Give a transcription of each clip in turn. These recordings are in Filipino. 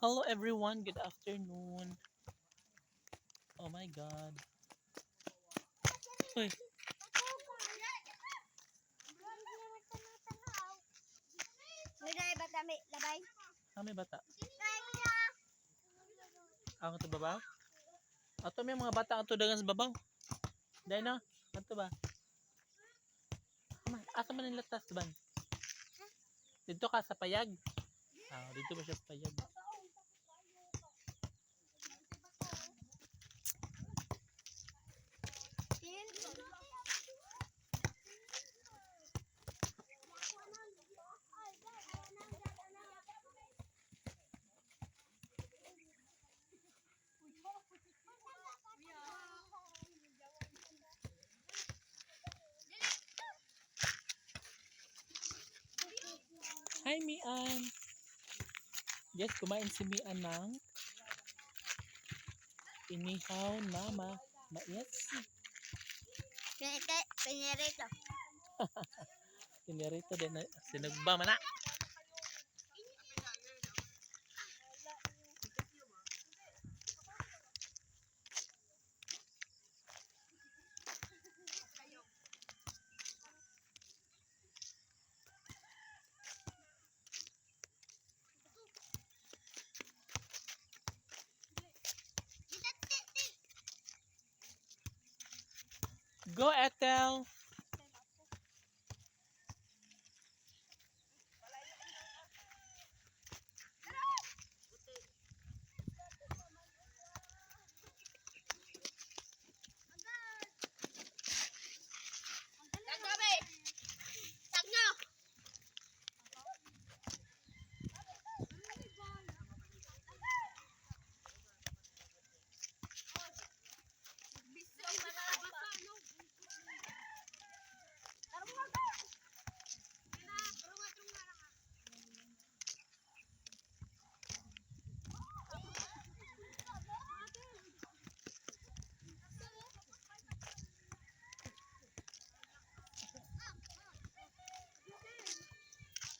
Hello everyone, good afternoon. Oh my god. Uy, Nilay ba kami labay? ah, may bata. Ako to babaw? Ato may mga bata ato dagan sa babaw. Dahil na, ato ba? Ma, asa man nila tas ban? Dito ka sa payag? Ah, dito ba siya sa payag? Hi, Mian! Yes, kumain si Mian ng inihaw na ma. Pinite, pinirito. Pinirito din na sinugba man na. Go, Ethel!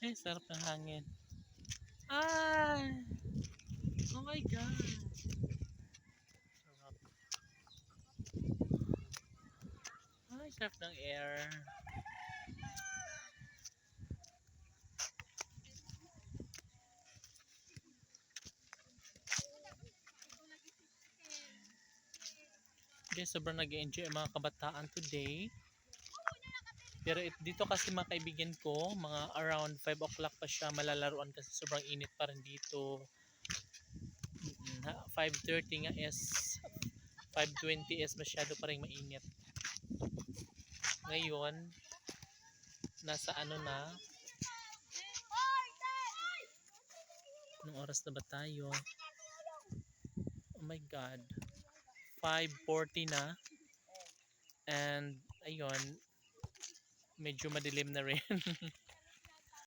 Eh, sarap ng hangin. Ay! Oh my God! Ay, sarap ng air. Guys, sobrang nag-enjoy mga kabataan today. Pero it, dito kasi mga kaibigan ko, mga around 5 o'clock pa siya malalaruan kasi sobrang init pa rin dito. Mm-mm, ha, 5.30 nga is 5.20 is masyado pa rin mainit. Ngayon, nasa ano na, anong oras na ba tayo? Oh my God. 5.40 na. And, ayun, medyo madilim na rin.